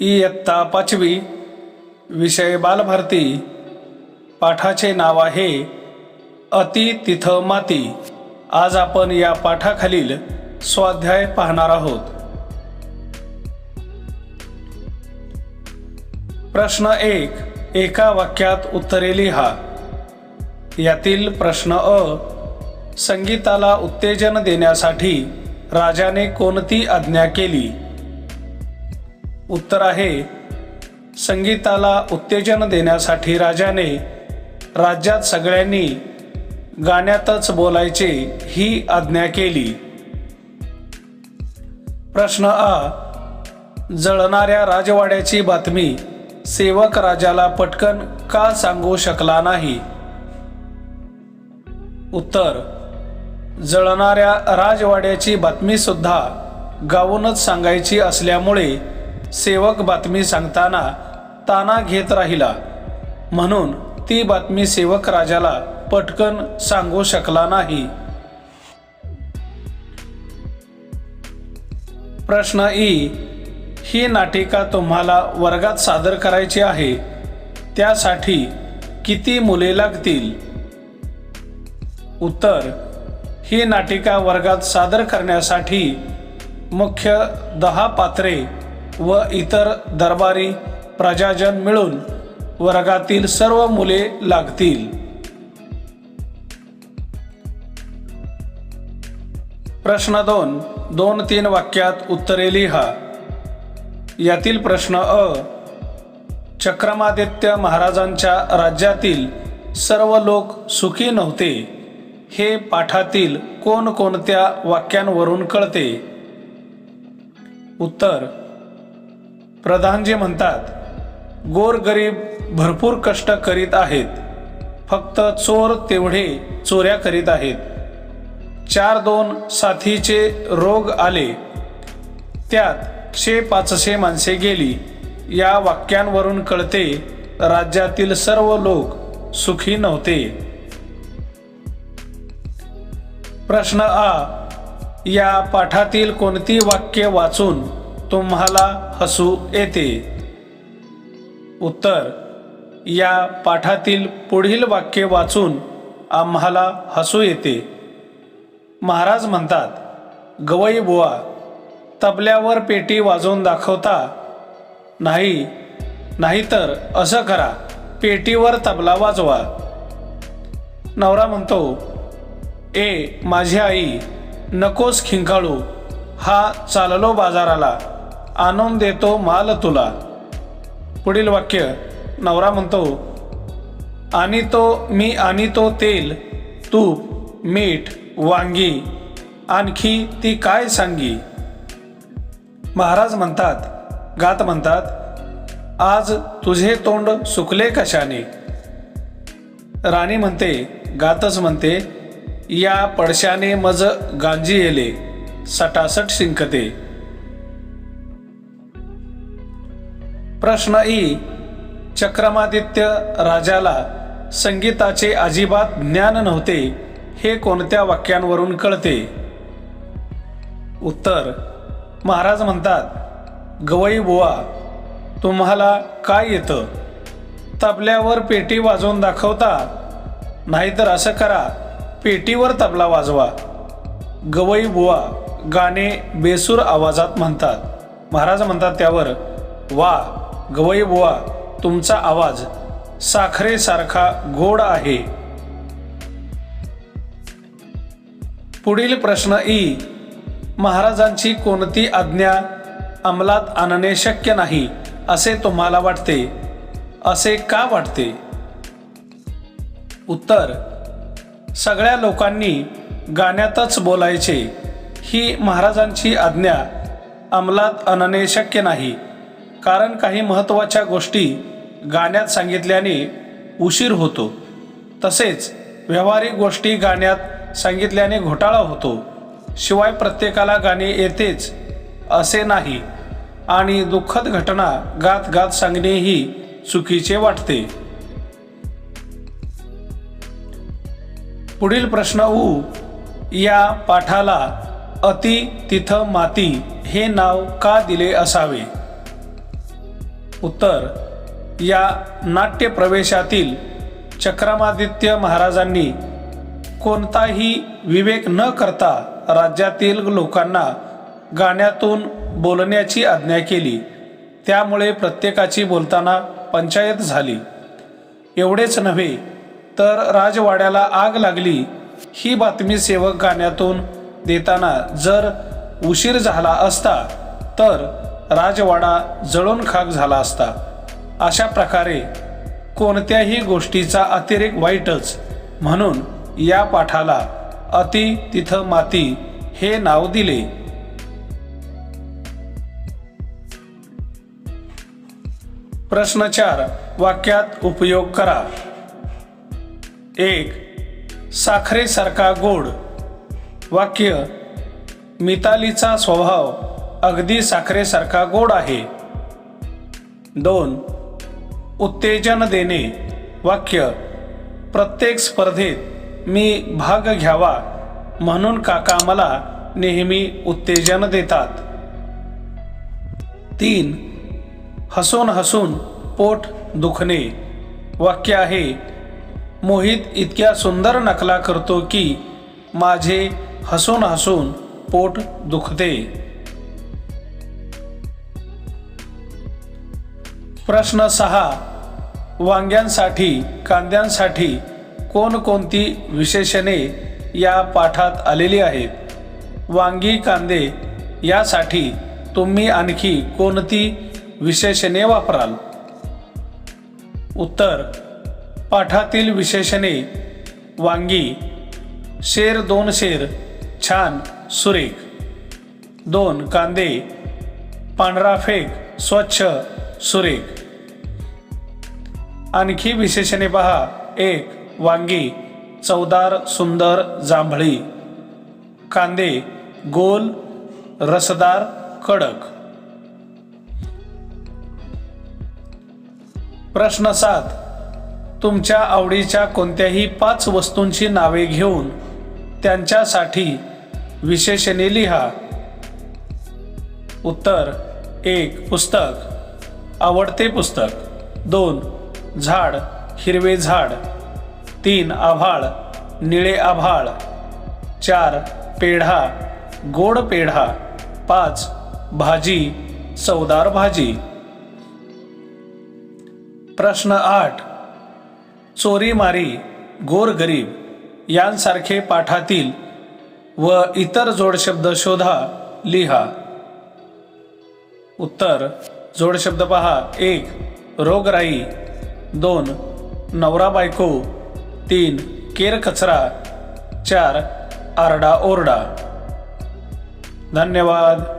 इयत्ता पाचवी विषय बालभारती पाठाचे नाव आहे अति तिथ माती. आज आपण या पाठाखालील स्वाध्याय पाहणार आहोत. प्रश्न एक एका वाक्यात उत्तरे लिहा. यातील प्रश्न अ संगीताला उत्तेजन देण्यासाठी राजाने कोणती आज्ञा केली? उत्तर आहे संगीताला उत्तेजन देण्यासाठी राजाने राज्यात सगळ्यांनी गाण्यातच बोलायचे ही आज्ञा केली. प्रश्न आ जळणाऱ्या राजवाड्याची बातमी सेवक राजाला पटकन का सांगू शकला नाही? उत्तर जळणाऱ्या राजवाड्याची बातमीसुद्धा गाऊनच गावूनच सांगायची असल्यामुळे सेवक बातमी सांगताना ताना घेत राहिला. म्हणून ती बातमी सेवक राजाला पटकन सांगू शकला नाही. प्रश्न ई ही नाटिका तुम्हाला वर्गात सादर करायची आहे. त्यासाठी किती मुले लागतील? उत्तर ही नाटिका वर्गात सादर करण्यासाठी मुख्य दहा पात्रे व इतर दरबारी प्रजाजन मिळून वर्गातील सर्व मुले लागतील. प्रश्न दोन दोन तीन वाक्यात उत्तरे लिहा. यातील प्रश्न अ चक्रमादित्य महाराजांच्या राज्यातील सर्व लोक सुखी नव्हते. हे पाठातील कोणकोणत्या वाक्यांवरून कळते? उत्तर प्रधानजी म्हणतात गोरगरीब भरपूर कष्ट करीत आहेत. फक्त चोर तेवढे चोऱ्या करीत आहेत. चार दोन साथीचे रोग आले. त्यात शे पाचशे माणसे गेली. या वाक्यांवरून कळते राज्यातील सर्व लोक सुखी नव्हते. प्रश्न आ या पाठातील कोणती वाक्य वाचून तुम्हाला हसू येते? उत्तर या पाठातील पुढील वाक्य वाचून आम्हाला हसू येते. महाराज म्हणतात गवई बुवा तबल्यावर पेटी वाजवून दाखवता. नाही नाहीतर असं करा पेटीवर तबला वाजवा. नवरा म्हणतो ए माझी आई नकोस खिंकाळू. हा चाललो बाजाराला. आणून देतो माल तुला. पुढील वाक्य नवरा म्हणतो आणि तो मी आणि तो तेल तूप मीठ वांगी. आणखी ती काय सांगी? महाराज म्हणतात गात म्हणतात आज तुझे तोंड सुकले कशाने? राणी म्हणते गातच म्हणते या पडशाने मज गांजी येले सटासट शिंकते. प्रश्न ई चक्रमादित्य राजाला संगीताचे अजिबात ज्ञान नव्हते हे कोणत्या वाक्यांवरून कळते? उत्तर महाराज म्हणतात गवई बुवा तुम्हाला काय येतं? तबल्यावर पेटी वाजवून दाखवता नाहीतर असं करा पेटीवर तबला वाजवा. गवई बुवा गाणे बेसूर आवाजात म्हणतात. महाराज म्हणतात त्यावर वा गवई बुवा तुमचा आवाज साखरेसारखा गोड आहे. पुढील प्रश्न ई. महाराजांची कोणती आज्ञा अंमलात आणणे शक्य नाही असे तुम्हाला वाटते? असे का वाटते? उत्तर सगळ्या लोकांनी गाण्यातच बोलायचे ही महाराजांची आज्ञा अंमलात आणणे शक्य नाही. कारण काही महत्त्वाच्या गोष्टी गाण्यात सांगितल्याने उशीर होतो. तसेच व्यावहारिक गोष्टी गाण्यात सांगितल्याने घोटाळा होतो. शिवाय प्रत्येकाला गाणे येतेच असे नाही. आणि दुःखद घटना गात गात सांगणेही चुकीचे वाटते. पुढील प्रश्न ऊ या पाठाला अति तिथं माती हे नाव का दिले असावे? उत्तर या नाट्य प्रवेशातील चक्रमादित्य महाराजांनी कोणताही विवेक न करता राज्यातील लोकांना गाण्यातून बोलण्याची आज्ञा केली. त्यामुळे प्रत्येकाची बोलताना पंचायत झाली. एवढेच नव्हे तर राजवाड्याला आग लागली ही बातमी सेवक गाण्यातून देताना जर उशीर झाला असता तर राजवाडा जळून खाक झाला असता. अशा प्रकारे कोणत्याही गोष्टीचा अतिरेक वाईटच म्हणून या पाठाला अति तिथं माती हे नाव दिले. प्रश्न चार वाक्यात उपयोग करा. एक साखरेसारखा गोड. वाक्य मितालीचा स्वभाव अगदी साखरेसारखा गोड आहे. दोन उत्तेजन देणे. वाक्य प्रत्येक स्पर्धेत मी भाग घ्यावा म्हणून काका मला नेहमी उत्तेजन देतात. तीन हसून हसून पोट दुखणे. वाक्य आहे मोहित इतक्या सुंदर नकला करतो की माझे हसून हसून पोट दुखते. प्रश्न सहा वांग्यांसाठी कांद्यांसाठी कोणकोणती विशेषणे या पाठात आलेली आहेत? वांगी कांदे यासाठी तुम्ही आणखी कोणती विशेषणे वापराल? उत्तर पाठातील विशेषणे वांगी शेर दोन शेर छान सुरेख. दोन कांदे पांढरा फेक स्वच्छ सुरेख. आणखी विशेषणे पहा. एक वांगी चवदार सुंदर जांभळी. कांदे गोल रसदार कडक. प्रश्न सात. तुमच्या आवडीच्या कोणत्याही पाच वस्तूंची नावे घेऊन त्यांच्यासाठी विशेषणे लिहा. उत्तर एक पुस्तक. आवडते पुस्तक. दोन झाड हिरवे झाड. तीन आभाळ निळे आभाळ. चार पेढा गोड पेढा. पाच भाजी चवदार भाजी. प्रश्न आठ. चोरीमारी गोरगरीब यांसारखे पाठातील व इतर जोडशब्द शोधा लिहा. उत्तर जोडशब्द पहा. एक रोगराई. दोन नवरा बायको. तीन केर कचरा. चार आरडा ओरडा. धन्यवाद.